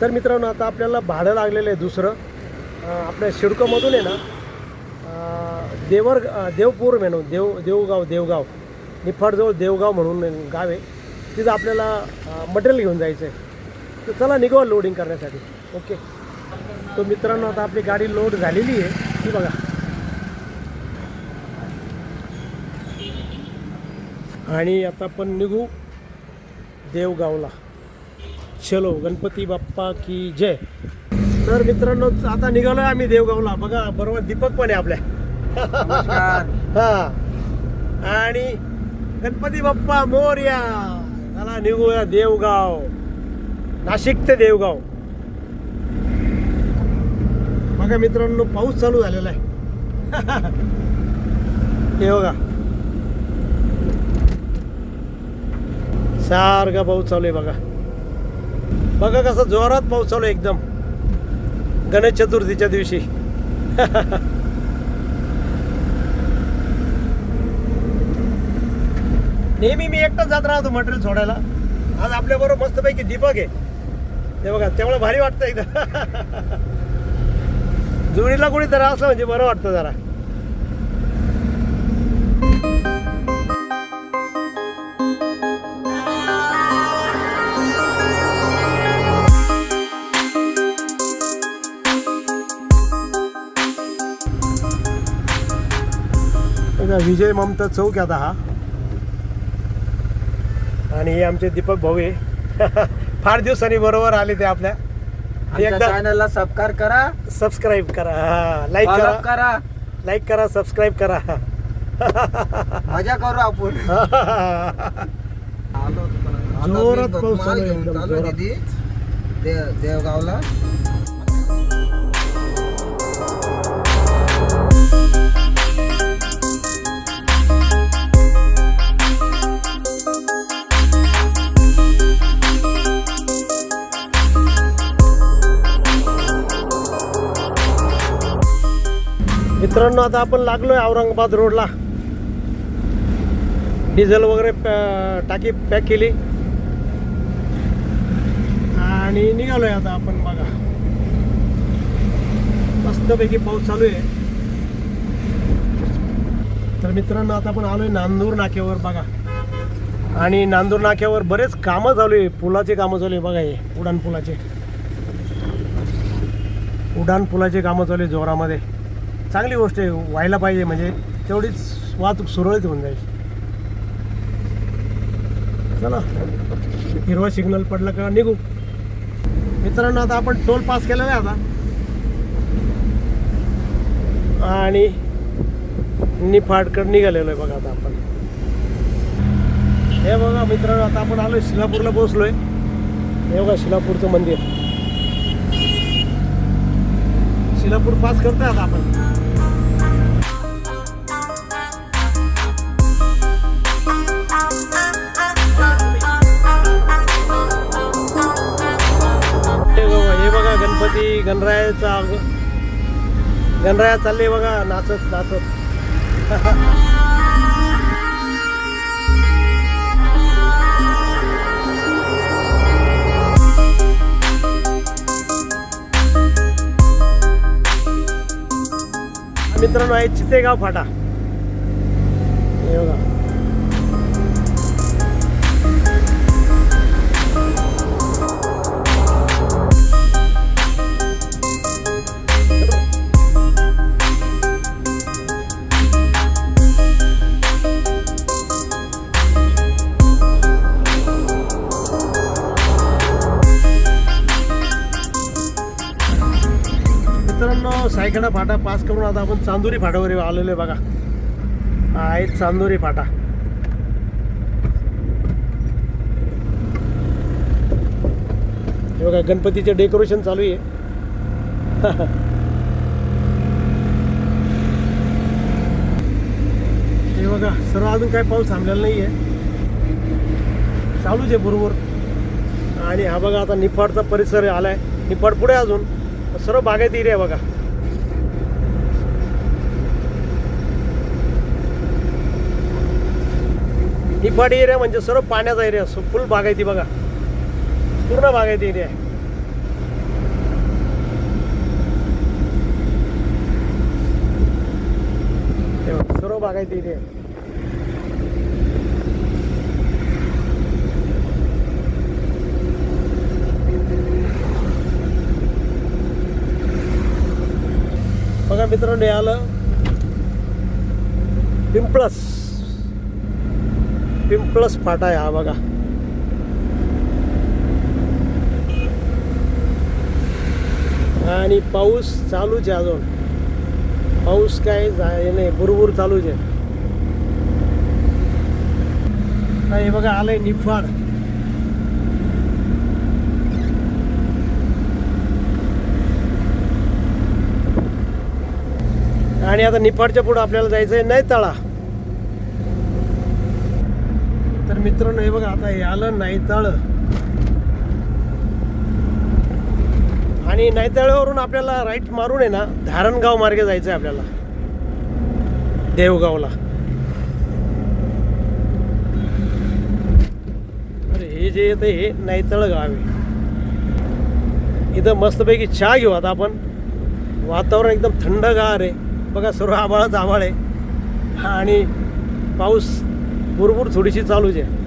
तर मित्रांनो आता आपल्याला भाडं लागलेलं आहे दुसरं. आपल्या शिडकोमधून आहे ना देवर देवपूर म्हणून देव देवगाव देवगाव निफाडजवळ देवगाव म्हणून गाव आहे. तिथं आपल्याला मटेरियल घेऊन जायचं आहे तर चला निघू लोडिंग करण्यासाठी. ओके तो मित्रांनो आता आपली गाडी लोड झालेली आहे. ती बघा. आणि आता आपण निघू देवगावला. चलो गणपती बाप्पा की जय. तर मित्रांनो आता निघालोय आम्ही देवगावला. बघा बरोबर दीपक पण आहे आपल्या. हा. आणि गणपती बाप्पा मोर्या. चला निघूया देवगाव. नाशिक ते देवगाव. बघा मित्रांनो पाऊस चालू झालेला आहे. हे बघा. सारखा पाऊस चालू आहे बघा. बघा कसा जोरात पाऊस चालू एकदम. गणेश चतुर्थीच्या दिवशी. नेहमी मी एकटाच जात राहतो मटेरियल सोडायला. आज आपल्याबरोबर मस्तपैकी दीपक आहे. ते बघा त्यामुळे भारी वाटतं एकदा जुळीला कोणी तर असलं म्हणजे बरं वाटतं जरा. बघा, विजय ममता चौक आता हा. आणि हे आमचे दीपक भाऊ आहे. फार दिवसांनी बरोबर आले ते आपल्या. एकदा चॅनलला सबस्क्राईब करा. सबस्क्राईब करा. लाईक करा. करा. लाईक करा सबस्क्राईब करा. मजा करू आपण. जोरात पाऊस चालू आहे एकदम, चालू जोरात. दीदी. देव देवगावला. मित्रांनो आता आपण लागलोय औरंगाबाद रोडला. डिझेल वगैरे पॅ- टाकी पॅक केली. आणि निघालोय आता आपण बघा. मस्तपैकी पाऊस चालू आहे. तर मित्रांनो आता आपण आलोय नांदूर नाक्यावर बघा. आणि नांदूर नाक्यावर बरेच कामं चालू आहे. पुलाचे कामं चालू आहे बघा हे उडान पुलाचे. उड्डाण पुलाचे कामं चालू आहे जोरामध्ये. चांगली गोष्ट आहे व्हायला पाहिजे म्हणजे तेवढीच वाहतूक सुरळीत होऊन जाईल. चला. हिरवा सिग्नल पडला का निघू? मित्रांनो आता आपण टोल पास केलेला आहे आता. आणि निफाडकड निघालेलो आहे बघा आता आपण. हे बघा मित्रांनो आता आपण आलोय शिलापूरला पोहोचलोय. हे बघा शिलापूरचं मंदिर. शिलापूर पास करतोय आता आपण. हे हे बघा गणपती गणरायाचा गणराया चालले बघा नाचत नाचत. मित्रांनो आहे चितेगाव फाटा. हे बघा. मित्रांनो फाटा पास करून आता आपण चांदोरी फाटावर आलेलो आहे बघा. हा आहे चांदोरी फाटा. हे बघा गणपतीचे डेकोरेशन चालू आहे. हे बघा सर्व अजून काही पाऊस थांबलेला नाही आहे चालूच आहे बरोबर. आणि हा बघा आता निफाडचा परिसर आलाय. निफाड पुढे अजून. सर्व बागायत एरिया बघा. निफाडी एरिया म्हणजे सर्व पाण्याचा एरिया फुल बागायती बघा. पूर्ण बागायती एरिया आहे. सर्व बागायती एरिया आहे. बघा मित्रांनो आलं. पिंपळस पिंपळच फाटा आहे हा बघा. आणि पाऊस चालूच आहे अजून. पाऊस काय जाय नाही बुरबुर चालूच आहे. हे बघा आलंय निफाड. आणि आता निफाडच्या पुढे आपल्याला जायचं आहे नाही तळा तर मित्रांनो हे बघा आता यालं नायताळ. आणि नायताळवरून आपल्याला राईट मारून आहे ना धारणगाव मार्गे जायचं आहे आपल्याला. देवगावला. अरे हे जे येतं हे नायतळ गाव आहे. इथं मस्तपैकी चहा घेऊ आता आपण. वातावरण एकदम थंडगार आहे. बघा सर्व आभाळच आभाळ आहे. आणि पाऊस भरपूर थोडीशी चालूच आहे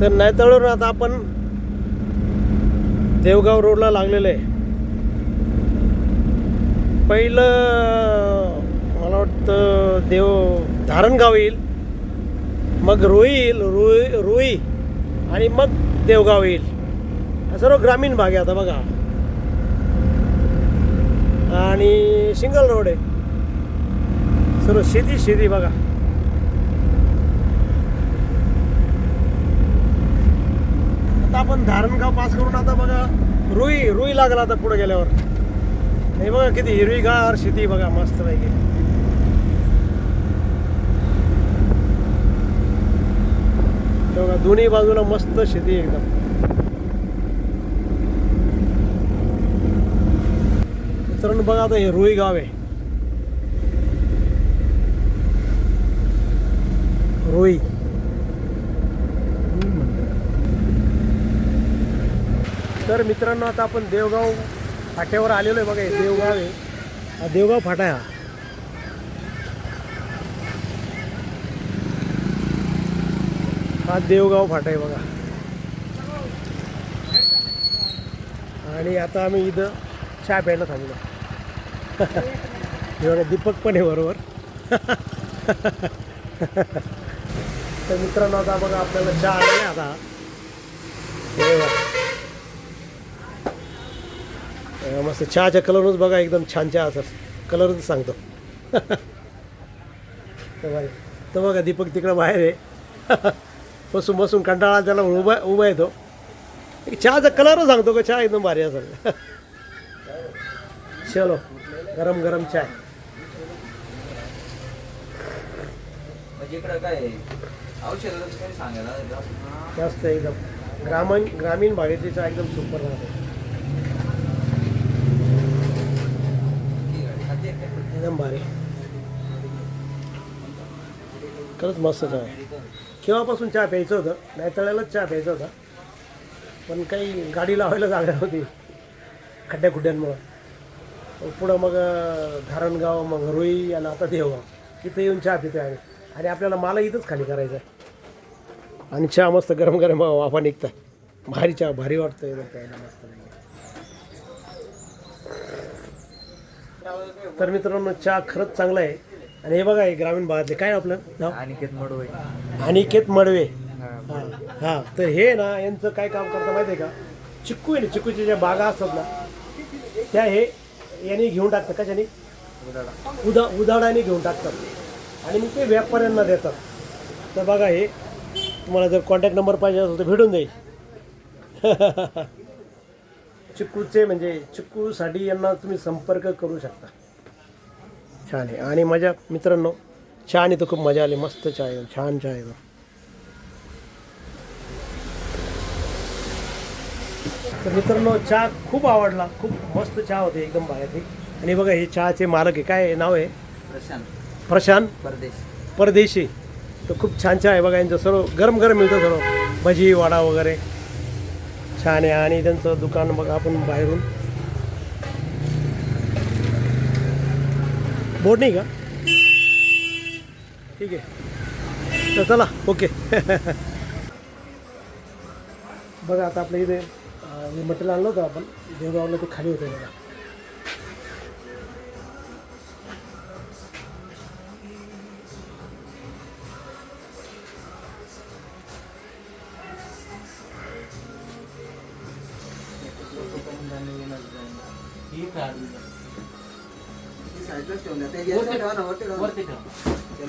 तर नायतळवरून आता आपण देवगाव रोडला लागलेलं आहे. पहिलं मला वाटतं देव धारणगाव येईल मग रोई येईल रोई रोई आणि मग देवगाव येईल. हा सर्व ग्रामीण भाग आहे आता बघा. आणि सिंगल रोड आहे. सर्व शेती शेती बघा. आता आपण धारणगाव पास करून आता बघा रुई रुई लागला आता पुढे गेल्यावर. हे बघा किती हिरवीगार शेती बघा मस्त पाहिजे बघा दोन्ही बाजूला मस्त शेती एकदम. मित्रांनो बघा आता हे रुई गाव आहे रुई तर मित्रांनो आता आपण देवगाव फाट्यावर आलेलो आहे बघा हे देवगाव आहे. हा देवगाव फाटा आहे हा. हा देवगाव फाटा आहे बघा. आणि आता आम्ही इथं चहा प्यायला थांबलो. हे बघा दीपक पण आहे बरोबर. तर मित्रांनो आता बघा आपल्याला चहा आला आता हे बघा. अं, मस्त चहाच्या कलरच बघा एकदम छान चहा असं. कलरच सांगतो. तर बघा दीपक तिकडं बाहेर आहे. बसून बसून कंटाळा त्याला उभा उभा येतो. चहाचा कलरच सांगतो का? चहा एकदम भारी असेल. चलो गरम गरम चाय म्हणजे जास्त मस्त एकदम. ग्रामीण ग्रामीण भागातली चहा एकदम सुपर राहते एकदम भारी. खरंच मस्त चहा. आहे केव्हापासून चहा प्यायचं होतं? नाही तळ्यालाच चहा प्यायचा होता. पण काही गाडी लावायला जागा नव्हती. खड्ड्या खुड्ड्यांमुळं. मग पुढं मग धारणगाव मग रुई आणि आता देवगाव इथं हो. येऊन चहा पितो आहे आणि आपल्याला मला इथंच खाली करायचं आहे आणि चहा मस्त गरम गरम वाफा निघतं भारी चहा भारी वाटतं एकदम प्यायला मस्त तर मित्रांनो चहा खरंच चांगला आहे. आणि हे बघा हे ग्रामीण भागातले. काय आपलं नाव? अनिकेत मडवय अनिकेत मडवे. हां. हां तर हे ना यांचं काय काम करतं माहिती आहे का? चिक्कू आहे ना चिक्कूच्या ज्या बागा असतात ना त्या हे यांनी घेऊन टाकतात. कशाने? उदा उदाडाने घेऊन टाकतात. आणि मग ते व्यापाऱ्यांना देतात. तर बघा हे तुम्हाला जर कॉन्टॅक्ट नंबर पाहिजे असेल तर भेटून जाईल. चिक्कूचे म्हणजे चिक्कूसाठी यांना तुम्ही संपर्क करू शकता. छान आहे. आणि माझ्या मित्रांनो चहा आणि तर खूप मजा आली. मस्त चहा छान चहा आहे. तो. तर मित्रांनो चहा खूप आवडला. खूप मस्त चहा होते एकदम बाहेर आणि बघा हे चहाचे मालक आहे. काय नाव आहे? प्रशांत. प्रशांत? परदेश. परदेशी. तर खूप छान चहा आहे. बघा यांचं सर्व गरम गरम मिळतं सर्व. भजी वडा वगैरे. छान आहे आणि त्यांचं दुकान बघा आपण बाहेरून. बोट नाही का? ठीक आहे. तर चला ओके. बघा आता आपल्या इथे मटेरियल आणलं होतं आपण. देवगावला ते खाली होतं बघा. ठेवून द्या. ते याच्यावर ठेवा ना, वरती ठेवा वरती ते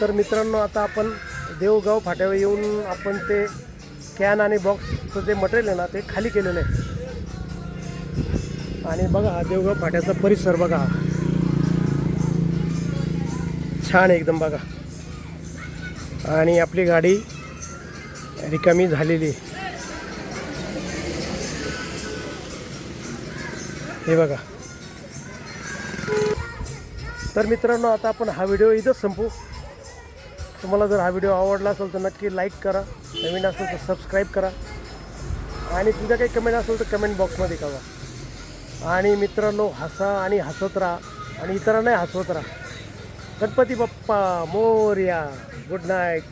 तर मित्रांनो आता आपण देवगाव फाट्यावर येऊन आपण ते कॅन आणि बॉक्सचं जे मटेरियल आहे ना ते खाली केलेलं आहे आणि बघा हा देवगाव फाट्याचा परिसर बघा हा. छान आहे एकदम बघा आणि आपली गाडी रिकामी झालेली. आहे हे बघा. तर मित्रांनो आता आपण हा व्हिडिओ इथंच संपू. तुम्हाला जर हा व्हिडिओ आवडला असेल तर नक्की लाईक करा. नवीन असेल तर सबस्क्राईब करा. आणि तुझ्या काही कमेंट असेल तर कमेंट बॉक्समध्ये कळवा. आणि मित्रांनो हसा आणि हसत राहा. आणि इतरांनाही हसवत राहा. गणपती बाप्पा मोर्या. Good night